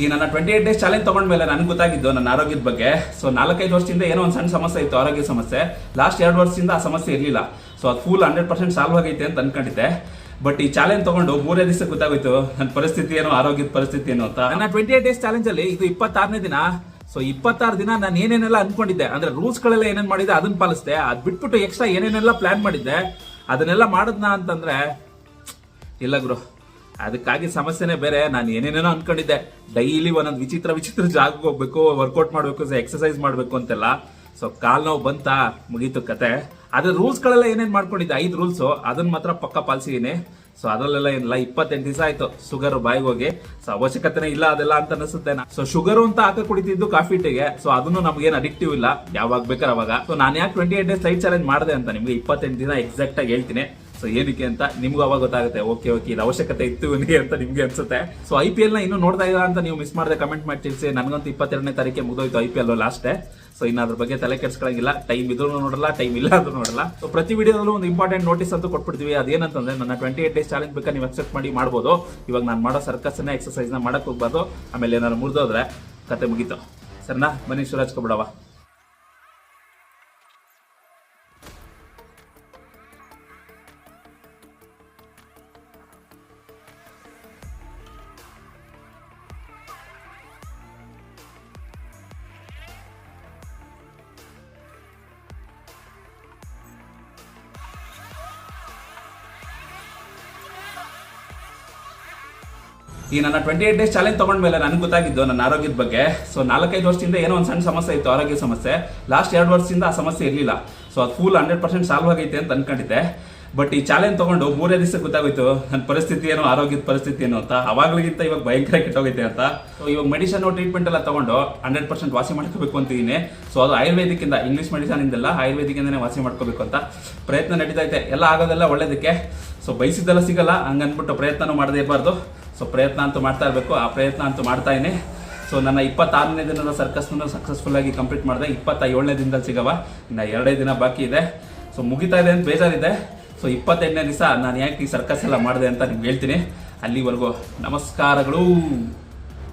ಈ ನನ್ನ twenty eight days challenge ತಗೊಂಡ್ಮೇಲೆ ನನಗೆ ಗೊತ್ತಾಗಿದ್ದು ನನ್ನ ಆರೋಗ್ಯದ ಬಗ್ಗೆ. ಸೊ ನಾಲ್ಕೈದು ವರ್ಷದಿಂದ ಏನೋ ಒಂದು ಸಣ್ಣ ಸಮಸ್ಯೆ ಇತ್ತು, ಆರೋಗ್ಯ ಸಮಸ್ಯೆ. ಲಾಸ್ಟ್ ಎರಡು ವರ್ಷದಿಂದ ಆ ಸಮಸ್ಯೆ ಇರಲಿಲ್ಲ. ಸೊ ಅದು ಫುಲ್ ಹಂಡ್ರೆಡ್ ಪರ್ಸೆಂಟ್ ಸಾಲ್ವ್ ಆಗೈತೆ ಅಂತ ಅನ್ಕೊಂಡಿದ್ದೆ. ಬಟ್ ಈ ಚಾಲೆಂಜ್ ತಗೊಂಡು ಮೂರೇ ದಿವಸ ಗೊತ್ತಾಗೋಯ್ತು ನನ್ನ ಪರಿಸ್ಥಿತಿ ಏನೋ, ಆರೋಗ್ಯದ ಪರಿಸ್ಥಿತಿ ಏನು ಅಂತ. ನನ್ನ ಟ್ವೆಂಟಿ ಏಟ್ ಡೇಸ್ ಚಾಲೆಂಜ್ ಅಲ್ಲಿ ಇದು ಇಪ್ಪತ್ತಾರನೇ ದಿನ. ಸೊ ಇಪ್ಪತ್ತಾರು ದಿನ ನಾನು ಏನೇನೆಲ್ಲ ಅನ್ಕೊಂಡಿದ್ದೆ, ಅಂದ್ರೆ ರೂಲ್ಸ್ ಗಳೆಲ್ಲ ಏನೇನ್ ಮಾಡಿದ್ದೆ ಅದನ್ನ ಪಾಲಿಸಿದೆ. ಅದ್ ಬಿಟ್ಬಿಟ್ಟು ಎಕ್ಸ್ಟ್ರಾ ಏನೇನೆಲ್ಲ ಪ್ಲಾನ್ ಮಾಡಿದ್ದೆ, ಅದನ್ನೆಲ್ಲ ಮಾಡಿದ್ನಾ ಅಂತಂದ್ರೆ, ಇಲ್ಲ ಗುರು. ಅದಕ್ಕಾಗಿ ಸಮಸ್ಯೆನೇ ಬೇರೆ. ನಾನು ಏನೇನೇನೋ ಅನ್ಕೊಂಡಿದ್ದೆ. ಡೈಲಿ ಒಂದೊಂದು ವಿಚಿತ್ರ ವಿಚಿತ್ರ ಜಾಗಕ್ಕೆ ಹೋಗ್ಬೇಕು ವರ್ಕೌಟ್ ಮಾಡಬೇಕು ಎಕ್ಸಸೈಸ್ ಮಾಡಬೇಕು ಅಂತೆಲ್ಲ. ಸೊ ಕಾಲ್ ನೋವು ಬಂತ? ಮುಗೀತು ಕತೆ. ಅದ್ರ ರೂಲ್ಸ್ ಏನೇನು ಮಾಡ್ಕೊಂಡಿದ್ದೆ? ಐದು ರೂಲ್ಸ್ ಅದನ್ನ ಮಾತ್ರ ಪಕ್ಕ ಪಾಲಿಸಿದೀನಿ ಸೊ ಅದರಲ್ಲೆಲ್ಲ ಏನಿಲ್ಲ. ಇಪ್ಪತ್ತೆಂಟು ದಿವಸ ಆಯ್ತು. ಶುಗರ್ ಬಾಯಿಗೆ ಹೋಗಿ. ಸೊ ಅವಶ್ಯಕತೆನೇ ಇಲ್ಲ ಅದೆಲ್ಲ ಅಂತ ಅನಿಸುತ್ತೆ ಸೊ ಶುಗರ್ ಅಂತ ಹಾಕ ಕುಡಿತಿದ್ದು ಕಾಫಿ ಟೀಗೆ ಸೊ ಅದನ್ನು ನಮ್ಗೇನು ಅಡಿಕ್ಟಿವ್ ಇಲ್ಲ. ಯಾವಾಗ ಬೇಕಾದ್ರೆ ಅವಾಗ. ಸೊ ನಾನು ಯಾಕೆ twenty eight days light challenge ಮಾಡಿದೆ ಅಂತ ನಿಮಗೆ ಇಪ್ಪತ್ತೆಂಟು ದಿನ ಎಕ್ಸಾಕ್ಟ್ ಆಗಿ ಹೇಳ್ತೀನಿ. ಸೊ ಏನಕ್ಕೆ ಅಂತ ನಿಮ್ಗೂ ಅವಾಗ ಗೊತ್ತಾಗುತ್ತೆ. ಓಕೆ ಓಕೆ ಇದು ಅವಶ್ಯಕತೆ ಇತ್ತು ನಿಮಗೆ ಅಂತ ನಿಮ್ಗೆ ಅನ್ಸುತ್ತೆ. ಸೊ ಐ ಪಿ ಎಲ್ನ ಇನ್ನೂ ನೋಡ್ತಾ ಇಲ್ಲ ಅಂತ ನೀವು ಮಿಸ್ ಮಾಡದೆ ಕಮೆಂಟ್ ಮಾಡಿ ತಿಳಿಸಿ. ನನಗಂತೂ ಇಪ್ಪತ್ತೆರಡನೇ ತಾರೀಕೆ ಮುಗಿದೋಯ್ತು I P L last so ಇನ್ನು ಬಗ್ಗೆ ತಲೆ ಕೆಡ್ಸ್ಕೊಳಂಗಿಲ್ಲ. ಟೈಮ್ ಇದ್ರೂ ನೋಡಲ್ಲ ಟೈಮ್ ಇಲ್ಲ ಅಂದ್ರೂ ನೋಡಲ್ಲ. ಸೊ ಪ್ರತಿ ವಿಡಿಯೋದಲ್ಲೂ ಒಂದು ಇಂಪಾರ್ಟೆಂಟ್ ನೋಟಿಸ್ ಅಂತೂ ಕೊಟ್ಬಿಡ್ತೀವಿ. ಅದೇನಂತಂದ್ರೆ, ನನ್ನ ಟ್ವೆಂಟಿ ಏಟ್ ಡೇಸ್ ಚಾಲೆಂಜ್ ಬೇಕಾ ನೀವು ಅಕ್ಸೆಪ್ಟ್ ಮಾಡಿ ಮಾಡ್ಬೋದು. ಇವಾಗ ನಾನು ಮಾಡೋ ಸರ್ಕಸ್ ಎಕ್ಸಸೈಸ್ನ ಮಾಡಕ್ ಹೋಗ್ಬಾರ್ದು. ಆಮೇಲೆ ಏನಾದ್ರು ಮುರಿದೋದ್ರೆ ಕತೆ ಮುಗೀತು. ಸರ್ನಾ? ಮನೀಶ್ ಶಿವರಾಜ್ ಕೊಬಿಡವ ಈ ನನ್ನ ಟ್ವೆಂಟಿ ಏಟ್ ಡೇಸ್ ಚಾಲೆಂಜ್ ತಗೊಂಡ್ಮೇಲೆ ನನಗೆ ಗೊತ್ತಾಗಿದ್ದು ನನ್ನ ಆರೋಗ್ಯದ ಬಗ್ಗೆ. ಸೊ ನಾಲ್ಕೈದು ವರ್ಷದಿಂದ ಏನೋ ಒಂದು ಸಣ್ಣ ಸಮಸ್ಯೆ ಇತ್ತು, ಆರೋಗ್ಯ ಸಮಸ್ಯೆ. ಲಾಸ್ಟ್ ಎರಡು ವರ್ಷದಿಂದ ಆ ಸಮಸ್ಯೆ ಇರಲಿಲ್ಲ. ಸೊ ಅದು ಫುಲ್ ಹಂಡ್ರೆಡ್ ಪರ್ಸೆಂಟ್ ಸಾಲ್ವ್ ಆಗೈತೆ ಅಂತ ಅನ್ಕೊಂಡಿದ್ದೆ. ಬಟ್ ಈ ಚಾಲೆಂಜ್ ತಗೊಂಡು ಮೂರೇ ದಿವಸ ಗೊತ್ತಾಗೋಯ್ತು ನನ್ನ ಪರಿಸ್ಥಿತಿ ಏನೋ, ಆರೋಗ್ಯದ ಪರಿಸ್ಥಿತಿ ಏನು ಅಂತ. ಅವಾಗ್ಲಿಗಿಂತ ಇವಾಗ ಭಯಂಕರ ಕೆಟ್ಟೋಗೈತೆ ಅಂತ. ಸೊ ಇವಾಗ ಮೆಡಿಸನ್ ಟ್ರೀಟ್ಮೆಂಟ್ ಎಲ್ಲ ತಗೊಂಡು ಹಂಡ್ರೆಡ್ ಪರ್ಸೆಂಟ್ ವಾಸಿ ಮಾಡ್ಕೋಬೇಕು ಅಂತಿದ್ದೀನಿ ಸೊ ಅದು ಆಯುರ್ವೇದಿಕ್ಕಿಂದ ಇಂಗ್ಲೀಷ್ ಮೆಡಿಸನ್ ಇಂದಲ್ಲ ಆಯುರ್ವೇದಿಕ್ಕಿಂದನೇ ವಾಸಿ ಮಾಡ್ಕೋಬೇಕು ಅಂತ ಪ್ರಯತ್ನ ನಡೀತಾ ಎಲ್ಲ ಆಗೋದೆಲ್ಲ ಒಳ್ಳೇದಕ್ಕೆ. ಸೊ ಬಯಸಿದ್ದೆಲ್ಲ ಸಿಗಲ್ಲ ಹಂಗನ್ಬಿಟ್ಟು ಪ್ರಯತ್ನನೂ ಮಾಡದೇ ಇರಬಾರ್ದು. ಸೊ ಪ್ರಯತ್ನ ಅಂತೂ ಮಾಡ್ತಾ ಇರಬೇಕು. ಆ ಪ್ರಯತ್ನ ಅಂತೂ ಮಾಡ್ತಾ ಇದ್ದೀನಿ ಸೊ ನನ್ನ ಇಪ್ಪತ್ತಾರನೇ ದಿನದ ಸರ್ಕಸ್ನ ಸಕ್ಸಸ್ಫುಲ್ ಆಗಿ ಕಂಪ್ಲೀಟ್ ಮಾಡಿದೆ. ಇಪ್ಪತ್ತ ಏಳನೇ ದಿನದಲ್ಲಿ ಸಿಗವ. ಇನ್ನು ಎರಡೇ ದಿನ ಬಾಕಿ ಇದೆ. ಸೊ ಮುಗಿತಾ ಇದೆ ಅಂತ ಬೇಜಾರಿದೆ. ಸೊ ಇಪ್ಪತ್ತೆಂಟನೇ ದಿವಸ ನಾನು ಯಾಕೆ ಈ ಸರ್ಕಸ್ ಎಲ್ಲ ಮಾಡಿದೆ ಅಂತ ನಿಮ್ಗೆ ಹೇಳ್ತೀನಿ. ಅಲ್ಲಿವರೆಗೂ ನಮಸ್ಕಾರಗಳು.